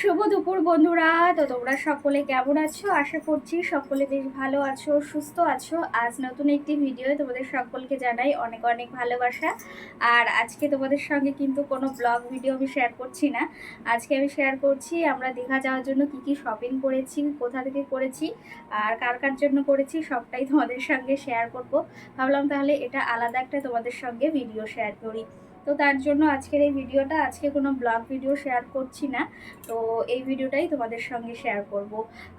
শুভ দুপুর বন্ধুরা। তো তোমরা সকলে কেমন আছো? আশা করছি সকলে বেশ ভালো আছো, সুস্থ আছো। আজ নতুন একটি ভিডিও তোমাদের সকলকে জানাই অনেক অনেক ভালোবাসা। আর আজকে তোমাদের সঙ্গে কিন্তু কোনো ব্লগ ভিডিও আমি শেয়ার করছি না। আজকে আমি শেয়ার করছি আমরা দীঘা যাওয়ার জন্য কি কি শপিং করেছি, কোথা থেকে করেছি, আর কার কার জন্য করেছি সবটাই তোমাদের সঙ্গে শেয়ার করব। ভাবলাম তাহলে এটা আলাদা একটা তোমাদের সঙ্গে ভিডিও শেয়ার করি। তো তার জন্য আজকের এই ভিডিওটা, আজকে কোনো ব্লগ ভিডিও শেয়ার করছি না। তো এই ভিডিওটাই তোমাদের সঙ্গে শেয়ার করব।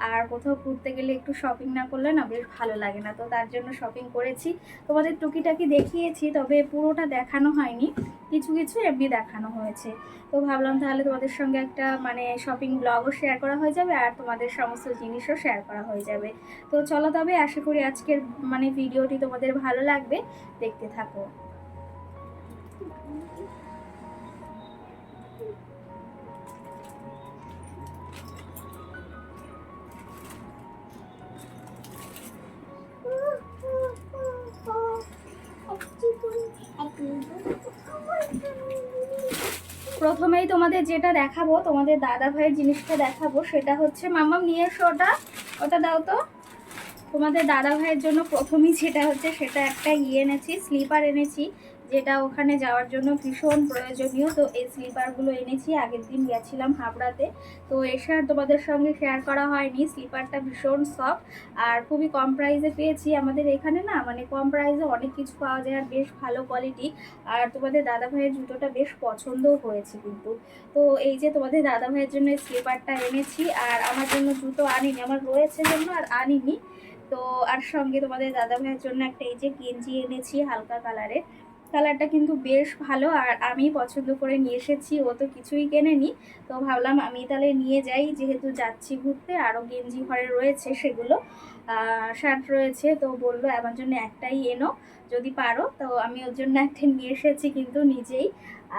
আর কোথাও ঘুরতে গেলে একটু শপিং না করলে না বেশ ভালো লাগে না। তো তার জন্য শপিং করেছি। তোমাদের টুকিটাকি দেখিয়েছি, তবে পুরোটা দেখানো হয়নি। কিছু কিছু এমনি দেখানো হয়েছে। তো ভাবলাম তাহলে তোমাদের সঙ্গে একটা মানে শপিং ব্লগও শেয়ার করা হয়ে যাবে, আর তোমাদের সমস্ত জিনিসও শেয়ার করা হয়ে যাবে। তো চলো তবে আশা করি আজকের মানে ভিডিওটি তোমাদের ভালো লাগবে। দেখতে থাকো। প্রথমেই তোমাদের যেটা দেখাবো, তোমাদের দাদা ভাইয়ের জিনিসটা দেখাবো, সেটা হচ্ছে মামাম নিয়ে এসো ওটা। ওটা দাও তো। তোমাদের দাদা ভাইয়ের জন্য প্রথমেই যেটা হচ্ছে, সেটা একটা ইয়ে এনেছি, স্লিপার এনেছি। যেটা ওখানে যাওয়ার জন্য ভীষণ প্রয়োজনীয়। তো এই স্লিপারগুলো এনেছি, আগের দিন গেছিলাম হাবড়াতে। তো এসে আর তোমাদের সঙ্গে শেয়ার করা হয়নি, স্লিপারটা ভীষণ সফট আর খুবই কম প্রাইসে পেয়েছি। আমাদের এখানে না মানে কম প্রাইসে অনেক কিছু পাওয়া যায় আর বেশ ভালো কোয়ালিটি আর তোমাদের দাদা ভাইয়ের জুতোটা বেশ পছন্দও হয়েছে কিন্তু। তো এই যে তোমাদের দাদা ভাইয়ের জন্য স্লিপারটা এনেছি আর আমার জন্য জুতো আনিনি, আমার রয়েছে জন্য আর আনিনি। তো আর সঙ্গে তোমাদের দাদা ভাইয়ের জন্য একটা এই যে গেঞ্জি এনেছি হালকা কালারের কালারটা কিন্তু বেশ ভালো, আর আমি পছন্দ করে নিয়ে এসেছি, ও তো কিছুই কেনেনি। তো ভাবলাম আমি তাহলে নিয়ে যাই, যেহেতু যাচ্ছি ঘুরতে, আরও গেঞ্জি ঘরে রয়েছে সেগুলো শার্ট রয়েছে, তো বলল আমার জন্য একটাই এনো, যদি পারো। তো আমি ওর জন্য একটা নিয়ে এসেছি কিন্তু নিজেই,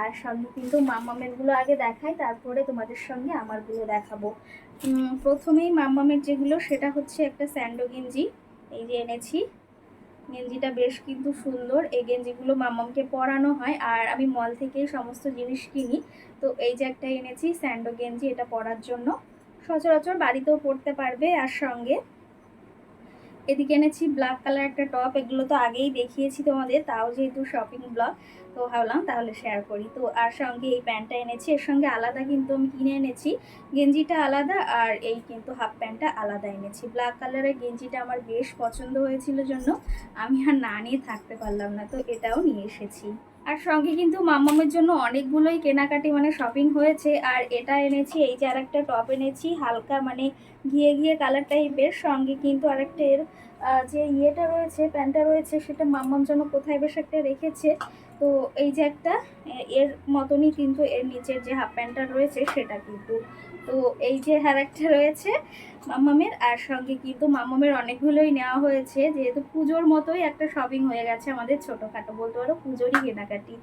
আর সঙ্গে কিন্তু মামামেরগুলো আগে দেখাই, তারপরে তোমাদের সঙ্গে আমারগুলো দেখাবো। প্রথমেই মামামের যেগুলো, সেটা হচ্ছে একটা স্যান্ডো গেঞ্জি, এই যে এনেছি। গেঞ্জিটা বেশ কিন্তু সুন্দর। এই গেঞ্জিগুলো মামামকে পরানো হয় আর আমি মল থেকেই সমস্ত জিনিস কিনি। তো এই যে একটা এনেছি স্যান্ডো গেঞ্জি, এটা পরার জন্য। সচরাচর বাড়িতেও পড়তে পারবে আর সঙ্গে এদিকে এনেছি ব্ল্যাক কালার একটা টপ এগুলো তো আগেই দেখিয়েছি তোমাদের, তাও যেহেতু শপিং ব্লগ তো ভাবলাম তাহলে শেয়ার করি। তো আর সঙ্গে এই প্যান্টটা এনেছি, এর সঙ্গে আলাদা কিন্তু আমি কিনে এনেছি, গেঞ্জিটা আলাদা আর এই কিন্তু হাফ প্যান্টটা আলাদা এনেছি। ব্ল্যাক কালারের গেঞ্জিটা আমার বেশ পছন্দ হয়েছিল জন্য, আমি আর না নিয়ে থাকতে পারলাম না, তো এটাও নিয়ে এসেছি। আর সঙ্গে কিন্তু মামামের জন্য অনেকগুলোই কেনাকাটি মানে শপিং হয়েছে। আর এটা এনেছি, এই যে আর একটা টপ এনেছি, হালকা মানে ঘিয়ে গিয়ে কালার টাইপের সঙ্গে কিন্তু আরেকটা এর যে ইয়েটা রয়েছে প্যান্টটা রয়েছে, সেটা মাম্মাম জন্য কোথায় বেশ একটা রেখেছে। তো এই যে একটা এর মতনই কিন্তু এর নিচের যে হাফ প্যান্টটা রয়েছে, সেটা কিন্তু। তো এই যে হ্যার একটা রয়েছে মাম্মামের, আর সঙ্গে কিন্তু মামামের অনেকগুলোই নেওয়া হয়েছে। যেহেতু পুজোর মতোই একটা শপিং হয়ে গেছে আমাদের ছোটোখাটো, বলতে পারো পুজোরই কেনাকাটি।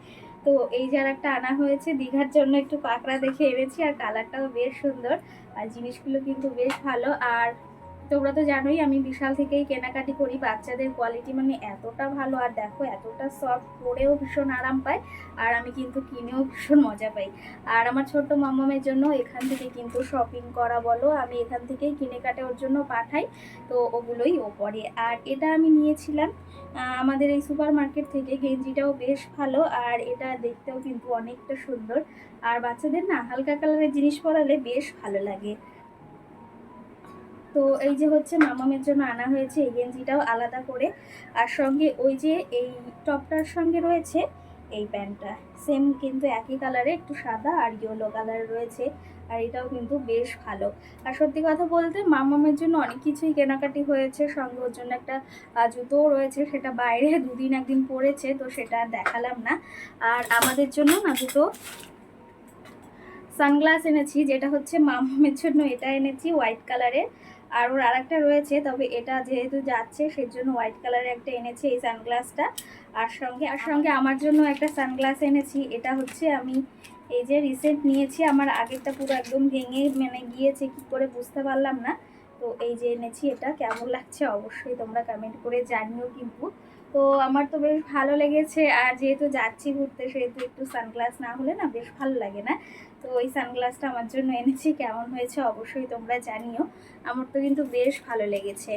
তো এই যে আর একটা আনা হয়েছে, দীঘার জন্য একটু পাকড়া দেখে এনেছি, আর কালারটাও বেশ সুন্দর। আর জিনিসগুলো কিন্তু বেশ ভালো। আর তোমরা তো জানোই আমি বিশাল থেকেই কেনাকাটি করি, বাচ্চাদের কোয়ালিটি মানে এতটা ভালো, আর দেখো এতটা সফট পরেও ভীষণ আরাম পায়, আর আমি কিন্তু কিনেও ভীষণ মজা পাই। আর আমার ছোট্ট মামামের জন্য এখান থেকে কিন্তু শপিং করা বলো, আমি এখান থেকেই কিনে কাটে ওর জন্য পাঠাই, তো ওগুলোই ও পরে। আর এটা আমি নিয়েছিলাম আমাদের এই সুপার মার্কেট থেকে, গেঞ্জিটাও বেশ ভালো, আর এটা দেখতেও কিন্তু অনেকটা সুন্দর। আর বাচ্চাদের না হালকা কালারের জিনিস পরালে বেশ ভালো লাগে। তো এই যে হচ্ছে মামামের জন্য আনা হয়েছে এই গেঞ্জিটাও আলাদা করে। আর সঙ্গে ওই যে এই টপটার সঙ্গে রয়েছে এই প্যান্টটা। সেম কিন্তু একই কালারে, একটু সাদা আর ইয়েলো কালার রয়েছে। আর এটাও কিন্তু বেশ ভালো। আর সত্যি কথা বলতে মামামের জন্য অনেক কিছুই কেনাকাটি হয়েছে। সঙ্গে ওর জন্য একটা জুতোও রয়েছে, সেটা বাইরে দুদিন একদিন পরেছে, তো সেটা দেখালাম না। আর আমাদের জন্য না দুটো সানগ্লাস এনেছি, যেটা হচ্ছে মামামের জন্য এটা এনেছি, হোয়াইট কালারের। আর ওর আরেকটা রয়েছে, তবে এটা যেহেতু যাচ্ছে, সেজন্য হোয়াইট কালারের একটা এনেছি এই সানগ্লাসটা আর সঙ্গে আর সঙ্গে আমার জন্য একটা সানগ্লাস এনেছি, এটা হচ্ছে আমি এই যে রিসেন্ট নিয়েছি, আমার আগেরটা পুরো একদম ভেঙে মানে গিয়েছে, কি করে বুঝতে পারলাম না। তো এই যে এনেছি এটা, কেমন লাগছে অবশ্যই তোমরা কমেন্ট করে জানিও কিন্তু। তো আমার তো বেশ ভালো লেগেছে, আর যেহেতু যাচ্ছি ঘুরতে, সেহেতু একটু সানগ্লাস না হলে না বেশ ভালো লাগে না। তো ওই সানগ্লাসটা আমার জন্য এনেছি, কেমন হয়েছে অবশ্যই তোমরা জানিও। আমার তো কিন্তু বেশ ভালো লেগেছে।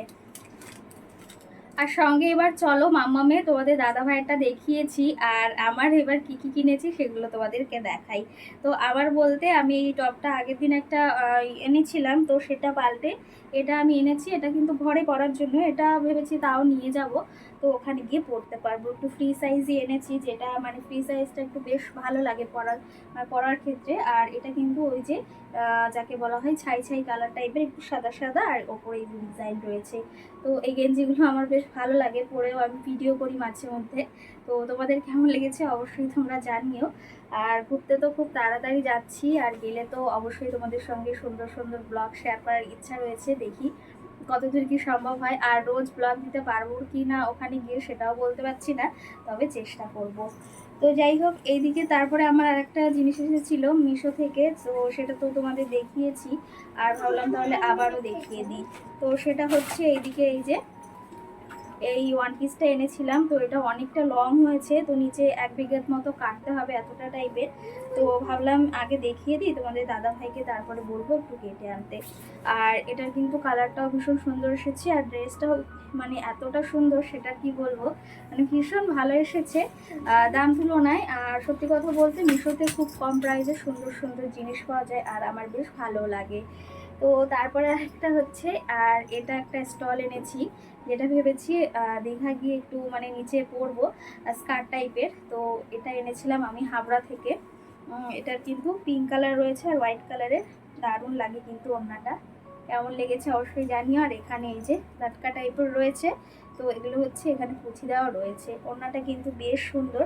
আর সঙ্গে এবার চলো, মাম্মামে তোমাদের দাদা ভাইয়েরটা দেখিয়েছি, আর আমার এবার কি কি কিনেছি সেগুলো তোমাদেরকে দেখাই। তো আবার বলতে আমি এই টপটা আগের দিন একটা এনেছিলাম, তো সেটা পাল্টে এটা আমি এনেছি এটা কিন্তু ঘরে পরার জন্য এটা ভেবেছি তাও নিয়ে যাব। তো ওখানে গিয়ে পরতে পারব। একটু ফ্রি সাইজই এনেছি যেটা মানে ফ্রি সাইজটা একটু বেশ ভালো লাগে পরার আহ, পরার ক্ষেত্রে। আর এটা কিন্তু ওই যে যাকে বলা হয় ছাই ছাই কালার টাইপের একটু সাদা সাদা আর ওপরে ডিজাইন রয়েছে। তো এই গেঞ্জিগুলো আমার বেশ ভালো লাগে পরেও আমি ভিডিও করি মাঝে মধ্যে। তো তোমাদের কেমন লেগেছে অবশ্যই তোমরা জানিও। আর ঘুরতে তো খুব তাড়াতাড়ি যাচ্ছি, আর গেলে তো অবশ্যই তোমাদের সঙ্গে সুন্দর সুন্দর ব্লগ শেয়ার করার ইচ্ছা রয়েছে, দেখি কতদূর কি সম্ভব হয়, আর রোজ ব্লগ দিতে পারব কি না ওখানে গিয়ে সেটাও বলতে পারছি না, তবে চেষ্টা করব। তো যাই হোক, এইদিকে তারপরে আমার আরেকটা জিনিস এসেছিল মিশো থেকে, তো সেটা তো তোমাদের দেখিয়েছি, আর ভাবলাম তাহলে আবারও দেখিয়ে দিই। তো সেটা হচ্ছে এইদিকে এই যে এই ওয়ান পিসটা এনেছিলাম, তো এটা অনেকটা লং হয়েছে, তো নিচে এক বিঘাত মতো কাটতে হবে এতটা টাইপের তো ভাবলাম আগে দেখিয়ে দিই, তোমাদের দাদা ভাইকে তারপরে বলব একটু কেটে আনতে। আর এটার কিন্তু কালারটাও ভীষণ সুন্দর এসেছে, আর ড্রেসটাও মানে এতটা সুন্দর সেটা কি বলব? মানে ভীষণ ভালো এসেছে দাম তুলনায়। আর সত্যি কথা বলতে মিশোতে খুব কম প্রাইসে সুন্দর সুন্দর জিনিস পাওয়া যায়, আর আমার বেশ ভালো লাগে। তো তারপরে একটা হচ্ছে, আর এটা একটা স্টল এনেছি, যেটা ভেবেছি দীঘা গিয়ে একটু মানে নিচে পরবো স্কার্ট টাইপের তো এটা এনেছিলাম আমি হাবড়া থেকে। এটার কিন্তু পিঙ্ক কালার রয়েছে আর হোয়াইট কালারের দারুণ লাগে কিন্তু ওড়নাটা। কেমন লেগেছে অবশ্যই জানিও। আর এখানে এই যে লাটকা টাইপের রয়েছে, তো এগুলো হচ্ছে এখানে পুঁথি দেওয়া রয়েছে। ওড়নাটা কিন্তু বেশ সুন্দর।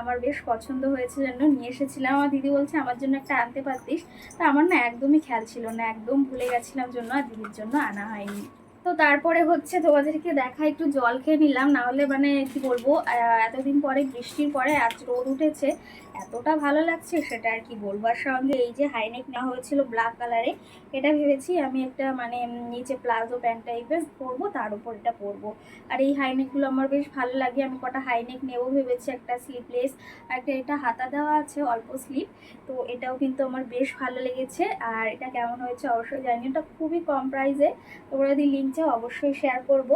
আমার বেশ পছন্দ হয়েছে জন্য নিয়ে এসেছিলাম। আমার দিদি বলছে, আমার জন্য একটা আনতে পারতিস। তা আমার না একদমই খেয়াল ছিল না, একদম ভুলে গেছিলাম জন্য আর দিদির জন্য আনা হয়নি। তো তারপরে হচ্ছে তোমাদেরকে দেখা, একটু জল খেয়ে নিলাম। না হলে মানে কি বলব এতদিন পরে বৃষ্টির পরে আজ রোদ উঠেছে। এতটা ভালো লাগছে সেটা আর কি বলব। আর সঙ্গে এই যে হাইনেক নেওয়া হয়েছিল ব্ল্যাক কালারে এটা ভেবেছি আমি একটা মানে নিচে প্লাজো প্যান্ট টাইপের পরবো, তার উপর এটা পরবো। আর এই হাইনেকগুলো আমার বেশ ভালো লাগে, আমি কটা হাইনেক নেব ভেবেছি, একটা স্লিপলেস আর একটা এটা হাতা দেওয়া আছে, অল্প স্লিপ তো এটাও কিন্তু আমার বেশ ভালো লেগেছে। আর এটা কেমন হয়েছে অবশ্যই জানি এটা খুবই কম প্রাইসে তোমরা যদি লিঙ্ক চাও অবশ্যই শেয়ার করব।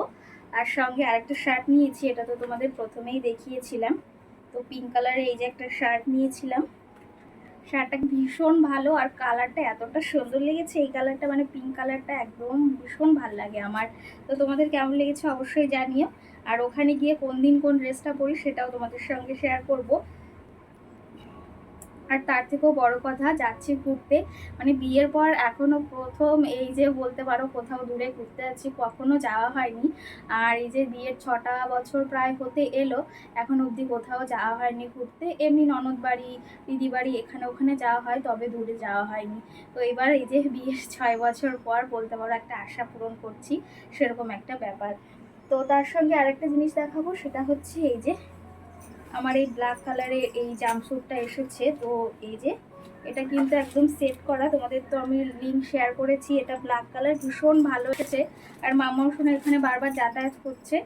আর সঙ্গে আরেকটা শার্ট নিয়েছি, এটা তো তোমাদের প্রথমেই দেখিয়েছিলাম। তো পিঙ্ক কালারের এই যে একটা শার্ট নিয়েছিলাম। শার্টটা ভীষণ ভালো আর কালারটা এতটা সুন্দর লেগেছে, এই কালারটা মানে পিঙ্ক কালারটা একদম ভীষণ ভালো লাগে আমার। তো তোমাদের কেমন লেগেছে অবশ্যই জানিও। আর ওখানে গিয়ে কোন দিন কোন ড্রেসটা পরি সেটাও তোমাদের সঙ্গে শেয়ার করব। আর তার থেকেও বড় কথা, যাচ্ছি ঘুরতে। মানে বিয়ের পর এখনও প্রথম এই যে বলতে পারো কোথাও দূরে ঘুরতে যাচ্ছি, কখনো যাওয়া হয়নি। আর এই যে বিয়ের ছটা বছর প্রায় হতে এলো, এখন অবধি কোথাও যাওয়া হয়নি ঘুরতে। এমনি ননদ বাড়ি দিদি বাড়ি এখানে ওখানে যাওয়া হয়, তবে দূরে যাওয়া হয়নি। তো এবার এই যে বিয়ের ছয় বছর পর বলতে পারো একটা আশা পূরণ করছি, সেরকম একটা ব্যাপার। তো তার সঙ্গে আরেকটা জিনিস দেখাবো, সেটা হচ্ছে এই যে আমার এই ব্ল্যাক কালারের এই জাম্পস্যুটটা এসেছে, তো এই যে এটা কিন্তু একদম সেট করা। তোমাদের তো আমি লিঙ্ক শেয়ার করেছি, এটা ব্ল্যাক কালার ভীষণ ভালো এসেছে আর মামাও শোনা এখানে বারবার যাতায়াত করছে।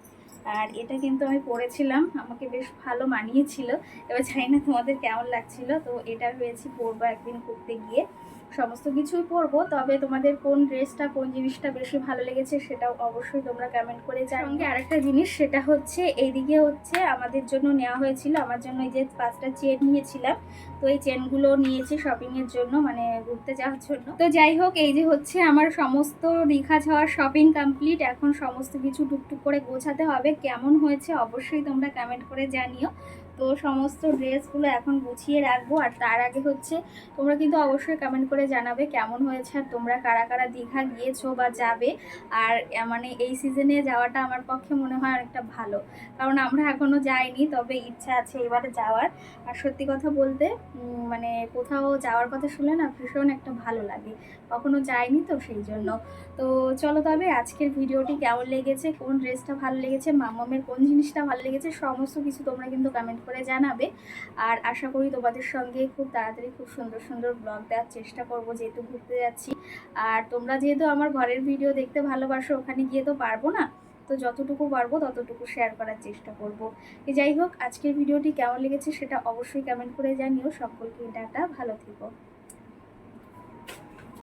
আর এটা কিন্তু আমি পরেছিলাম, আমাকে বেশ ভালো মানিয়েছিল। এবার জানি না তোমাদের কেমন লাগছিল, তো এটা হয়েছি পরবো একদিন করতে গিয়ে। সমস্ত কিছুই পরবো তবে তোমাদের কোন ড্রেসটা কোন জিনিসটা বেশি ভালো লেগেছে সেটাও অবশ্যই তোমরা কমেন্ট করে জানো সঙ্গে আরেকটা জিনিস সেটা হচ্ছে এইদিকে হচ্ছে আমাদের জন্য নেওয়া হয়েছিল আমার জন্য এই যে পাঁচটা চেন নিয়েছিলাম তো এই চেনগুলো নিয়েছি শপিংয়ের জন্য মানে ঘুরতে যাওয়ার জন্য। তো যাই হোক এই যে হচ্ছে আমার সমস্ত দীঘা যাওয়ার শপিং কমপ্লিট এখন সমস্ত কিছু টুকটুক করে গোছাতে হবে কেমন হয়েছে অবশ্যই তোমরা কমেন্ট করে জানিও। তো সমস্ত ড্রেসগুলো এখন গুছিয়ে রাখব। আর তার আগে হচ্ছে তোমরা কিন্তু অবশ্যই কমেন্ট করে জানাবে কেমন হয়েছে আর তোমরা কারা কারা দীঘা গিয়েছো বা যাবে। আর মানে এই সিজনে যাওয়াটা আমার পক্ষে মনে হয় অনেকটা ভালো। কারণ আমরা এখনও যাইনি, তবে ইচ্ছা আছে এবারে যাওয়ার। আর সত্যি কথা বলতে মানে কোথাও যাওয়ার কথা শুনলে না ভীষণ একটা ভালো লাগে। কখনো যাইনি তো সেই জন্য। তো চলো তবে আজকের ভিডিওটি কেমন লেগেছে, কোন ড্রেসটা ভালো লেগেছে মামামের কোন জিনিসটা ভালো লেগেছে, সমস্ত কিছু তোমরা কিন্তু কমেন্ট করে জানাবে। আর আশা করি তোমাদের সঙ্গে খুব তাড়াতাড়ি খুব সুন্দর সুন্দর ব্লগ দেওয়ার চেষ্টা করব যেহেতু ঘুরতে যাচ্ছি। আর তোমরা যেহেতু আমার ঘরের ভিডিও দেখতে ভালোবাসো, ওখানে গিয়ে তো পারব না। তো যতটুকু পারব ততটুকু শেয়ার করার চেষ্টা করব। যাই হোক, আজকের ভিডিওটি কেমন লেগেছে সেটা অবশ্যই কমেন্ট করে জানিও। সকলকে ডাটা ভালো থেকো।